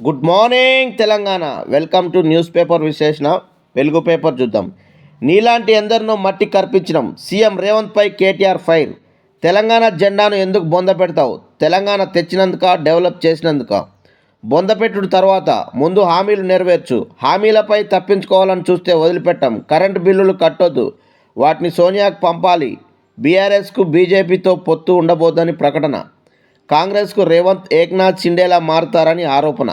Good morning Telangana. Welcome to newspaper విశేషణ. Velugu paper చూద్దాం. నీలాంటి ఎందరినో మట్టి కర్పించడం సీఎం రేవంత్ పై కేటీఆర్ ఫైర్. తెలంగాణ జెండాను ఎందుకు బొంద పెడతావు? తెలంగాణ తెచ్చినందుక డెవలప్ చేసినందుక? బొంద పెట్టుడు తర్వాత ముందు హామీలు నెరవేర్చు. హామీలపై తప్పించుకోవాలని చూస్తే వదిలిపెట్టం. కరెంటు బిల్లులు కట్టొద్దు. వాటిని సోనియాకు పంపాలి. బీఆర్ఎస్కు బీజేపీతో పొత్తు ఉండబోద్దని ప్రకటన. కాంగ్రెస్కు రేవంత్ ఏక్నాథ్ షిండేలా మారుతారని ఆరోపణ.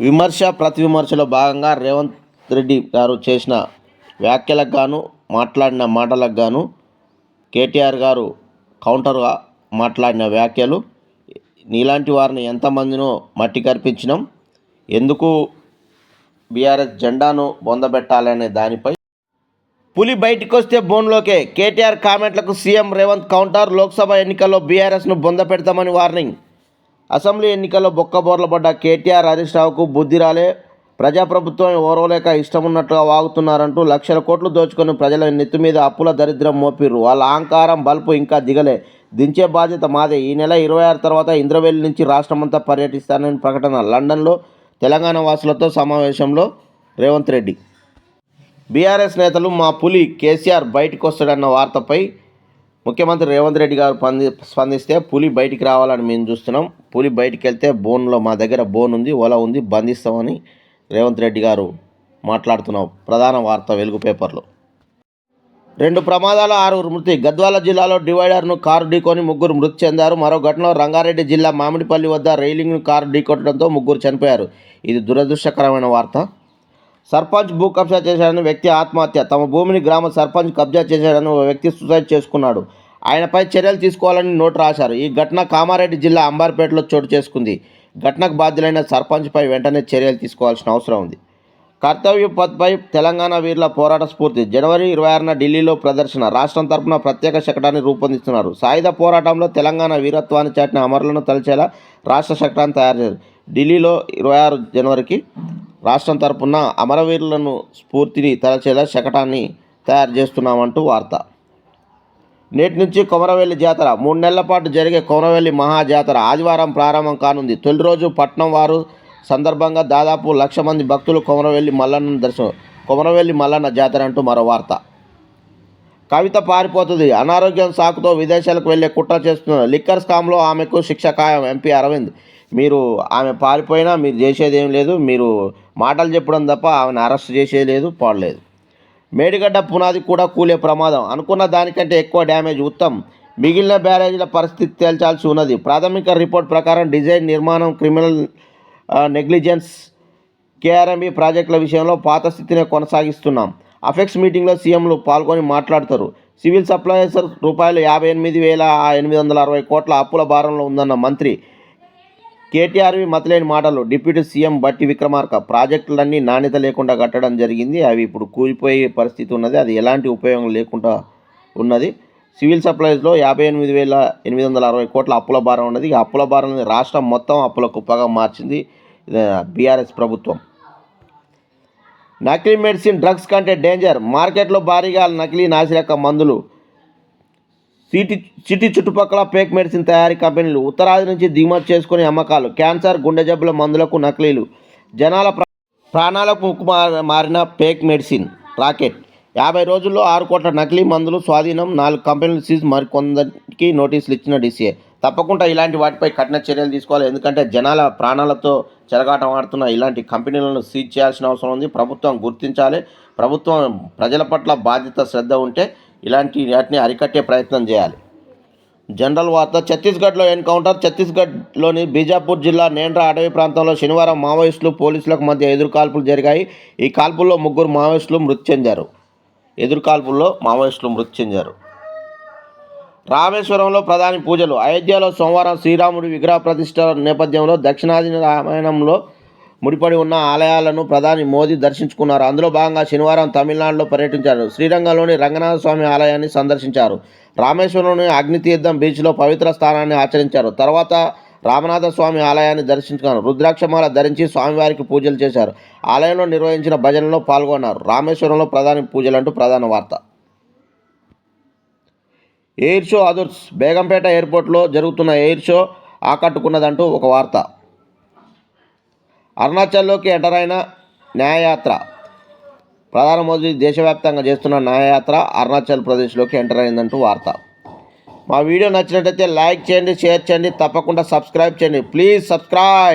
విమర్శ ప్రతి విమర్శలో భాగంగా రేవంత్ రెడ్డి గారు చేసిన వ్యాఖ్యలకు గాను మాట్లాడిన మాటలకు గాను కేటీఆర్ గారు కౌంటర్గా మాట్లాడిన వ్యాఖ్యలు. నీలాంటి వారిని ఎంతమందినో మట్టి కర్పించినాం. ఎందుకు బీఆర్ఎస్ జెండాను బొందబెట్టాలనే దానిపై పులి బయటికి వస్తే బోన్లోకే. కేటీఆర్ కామెంట్లకు సీఎం రేవంత్ కౌంటర్. లోక్సభ ఎన్నికల్లో బీఆర్ఎస్ను బొంద పెడతామని వార్నింగ్. అసెంబ్లీ ఎన్నికల్లో బొక్కబోర్ల పడ్డ కేటీఆర్ హరీష్ రావుకు బుద్ధి రాలే. ప్రజాప్రభుత్వం ఓరవలేక ఇష్టమున్నట్లుగా వాగుతున్నారంటూ లక్షల కోట్లు దోచుకొని ప్రజల నెత్తి మీద అప్పుల దరిద్రం మోపిర్రు. వాళ్ళ అహంకారం బల్పు ఇంకా దిగలే. దించే బాధ్యత మాదే. ఈ నెల ఇరవై ఆరు తర్వాత ఇంద్రవెల్లి నుంచి రాష్ట్రమంతా పర్యటిస్తానని ప్రకటన. లండన్లో తెలంగాణ వాసులతో సమావేశంలో రేవంత్ రెడ్డి. బీఆర్ఎస్ నేతలు మా పులి కేసీఆర్ బయటకు వస్తాడన్న వార్తపై ముఖ్యమంత్రి రేవంత్ రెడ్డి గారు పంది స్పందిస్తే పులి బయటికి రావాలని మేము చూస్తున్నాం. పులి బయటికి వెళ్తే బోన్లో మా దగ్గర బోన్ ఉంది ఒల ఉంది బంధిస్తామని రేవంత్ రెడ్డి గారు మాట్లాడుతున్నాం. ప్రధాన వార్త వెలుగు పేపర్లో. రెండు ప్రమాదాలు ఆరుగురు మృతి. గద్వాల జిల్లాలో డివైడర్ను కారు ఢీకొని ముగ్గురు మృతి చెందారు. మరో ఘటనలో రంగారెడ్డి జిల్లా మామిడిపల్లి వద్ద రైలింగ్ను కారు ఢీకొట్టడంతో ముగ్గురు చనిపోయారు. ఇది దురదృష్టకరమైన వార్త. సర్పంచ్ భూ కబ్జా చేశాడని వ్యక్తి ఆత్మహత్య. తమ భూమిని గ్రామ సర్పంచ్ కబ్జా చేశాడని ఓ వ్యక్తి సూసైడ్ చేసుకున్నాడు. ఆయనపై చర్యలు తీసుకోవాలని నోటు రాశారు. ఈ ఘటన కామారెడ్డి జిల్లా అంబార్పేటలో చోటు చేసుకుంది. ఘటనకు బాధ్యులైన సర్పంచ్పై వెంటనే చర్యలు తీసుకోవాల్సిన అవసరం ఉంది. కర్తవ్య పథ్పై తెలంగాణ వీరుల పోరాట స్ఫూర్తి. జనవరి ఇరవై ఆరున ఢిల్లీలో ప్రదర్శన. రాష్ట్రం తరపున ప్రత్యేక శకటాన్ని రూపొందిస్తున్నారు. సాయుధ పోరాటంలో తెలంగాణ వీరత్వాన్ని చాటిన అమరులను తలచేలా రాష్ట్ర శకటాన్ని తయారు చేశారు. ఢిల్లీలో ఇరవై ఆరు జనవరికి రాష్ట్రం తరపున అమరవీరులను స్ఫూర్తిని తలచేలా శకటాన్ని తయారు చేస్తున్నామంటూ వార్త. నేటి నుంచి కొమరవెల్లి జాతర మూడు నెలల పాటు జరిగే కొమరవెల్లి మహాజాతర ఆదివారం ప్రారంభం కానుంది. తొలి రోజు పట్నం వారు సందర్భంగా దాదాపు లక్ష మంది భక్తులు కొమరవెల్లి మల్లన్న దర్శనం కొమరవెల్లి మల్లన్న జాతర అంటూ మరో వార్త. కవిత పారిపోతుంది. అనారోగ్యం సాకుతో విదేశాలకు వెళ్ళే కుట్ర చేస్తున్నారు లిక్కర్ స్కామ్లో ఆమెకు శిక్ష ఖాయం ఎంపీ అరవింద్. మీరు ఆమె పారిపోయినా మీరు చేసేది ఏం లేదు మీరు మాటలు చెప్పడం తప్ప ఆమెను అరెస్ట్ చేసేది లేదు పాడలేదు. మేడిగడ్డ పునాది కూడా కూలే ప్రమాదం. అనుకున్న దానికంటే ఎక్కువ డ్యామేజ్ ఉత్తమ్. మిగిలిన బ్యారేజీల పరిస్థితి తేల్చాల్సి ఉన్నది. ప్రాథమిక రిపోర్ట్ ప్రకారం డిజైన్ నిర్మాణం క్రిమినల్ నెగ్లిజెన్స్ కేఆర్ఎంబి ప్రాజెక్టుల విషయంలో పాత స్థితినే కొనసాగిస్తున్నాం. అఫెక్స్ మీటింగ్లో సీఎంలు పాల్గొని మాట్లాడతారు. సివిల్ సప్లైస్ రూపాయలు యాభై ఎనిమిది వేల ఎనిమిది వందల అరవై కోట్ల అప్పుల భారంలో ఉందన్న మంత్రి కేటీఆర్వి మతలేని మాటలు. డిప్యూటీ సీఎం బట్టి విక్రమార్క ప్రాజెక్టులన్నీ నాణ్యత లేకుండా కట్టడం జరిగింది. అవి ఇప్పుడు కూలిపోయే పరిస్థితి ఉన్నది. అది ఎలాంటి ఉపయోగం లేకుండా ఉన్నది. సివిల్ సప్లైస్లో యాభై ఎనిమిది వేల ఎనిమిది వందల అరవై కోట్ల అప్పుల భారం ఉన్నది. ఈ అప్పుల భారం రాష్ట్రం మొత్తం అప్పుల కుప్పగా మార్చింది. బీఆర్ఎస్ ప్రభుత్వం. నకిలీ మెడిసిన్ డ్రగ్స్ కంటే డేంజర్. మార్కెట్లో భారీగా నకిలీ నాసిరక మందులు సిటీ సిటీ చుట్టుపక్కల ఫేక్ మెడిసిన్ తయారీ కంపెనీలు ఉత్తరాది నుంచి దిగుమతి చేసుకునే అమ్మకాలు క్యాన్సర్ గుండె జబ్బుల మందులకు నకిలీలు. జనాల ప్రాణాలకు ముక్కు మార- మారిన ఫేక్ మెడిసిన్ రాకెట్. యాభై రోజుల్లో ఆరు కోట్ల నకిలీ మందులు స్వాధీనం. నాలుగు కంపెనీలు సీజ్ మరికొందరికి నోటీసులు ఇచ్చిన డీసీఏ. తప్పకుండా ఇలాంటి వాటిపై కఠిన చర్యలు తీసుకోవాలి. ఎందుకంటే జనాల ప్రాణాలతో చెలగాటం ఆడుతున్న ఇలాంటి కంపెనీలను సీజ్ చేయాల్సిన అవసరం ఉంది. ప్రభుత్వం గుర్తించాలి. ప్రభుత్వం ప్రజల పట్ల బాధ్యత శ్రద్ధ ఉంటే ఇలాంటి వాటిని అరికట్టే ప్రయత్నం చేయాలి. జనరల్ వార్త ఛత్తీస్గఢ్లో ఎన్కౌంటర్ ఛత్తీస్గఢ్లోని బీజాపూర్ జిల్లా నేండ్రా అటవీ ప్రాంతంలో శనివారం మావోయిస్టులు పోలీసులకు మధ్య ఎదురు కాల్పులు జరిగాయి. ఈ కాల్పుల్లో ముగ్గురు మావోయిస్టులు మృతి చెందారు. ఎదురు కాల్పుల్లో మావోయిస్టులు మృతి చెందారు. రామేశ్వరంలో ప్రధాని పూజలు. అయోధ్యలో సోమవారం శ్రీరాముడి విగ్రహ ప్రతిష్ట నేపథ్యంలో దక్షిణాది రామాయణంలో ముడిపడి ఉన్న ఆలయాలను ప్రధాని మోదీ దర్శించుకున్నారు. అందులో భాగంగా శనివారం తమిళనాడులో పర్యటించారు. శ్రీరంగంలోని రంగనాథ స్వామి ఆలయాన్ని సందర్శించారు. రామేశ్వరంలోని అగ్నితీర్థం బీచ్లో పవిత్ర స్థానాన్ని ఆచరించారు. తర్వాత రామనాథ స్వామి ఆలయాన్ని దర్శించుకున్నారు. రుద్రాక్షమాల ధరించి స్వామివారికి పూజలు చేశారు. ఆలయంలో నిర్వహించిన భజనలో పాల్గొన్నారు. రామేశ్వరంలో ప్రధాని పూజలు అంటూ ప్రధాన వార్త. ఎయిర్ షో అదుర్స్ బేగంపేట ఎయిర్పోర్ట్లో జరుగుతున్న ఎయిర్ షో ఆకట్టుకున్నదంటూ ఒక వార్త. అరుణాచల్లోకి ఎంటర్ అయిన న్యాయయాత్ర. ప్రధాని మోదీ దేశవ్యాప్తంగా చేస్తున్న న్యాయయాత్ర అరుణాచల్ ప్రదేశ్లోకి ఎంటర్ అయిందంటూ వార్త. మా వీడియో నచ్చినట్టయితే లైక్ చేయండి షేర్ చేయండి తప్పకుండా సబ్స్క్రైబ్ చేయండి. Please subscribe!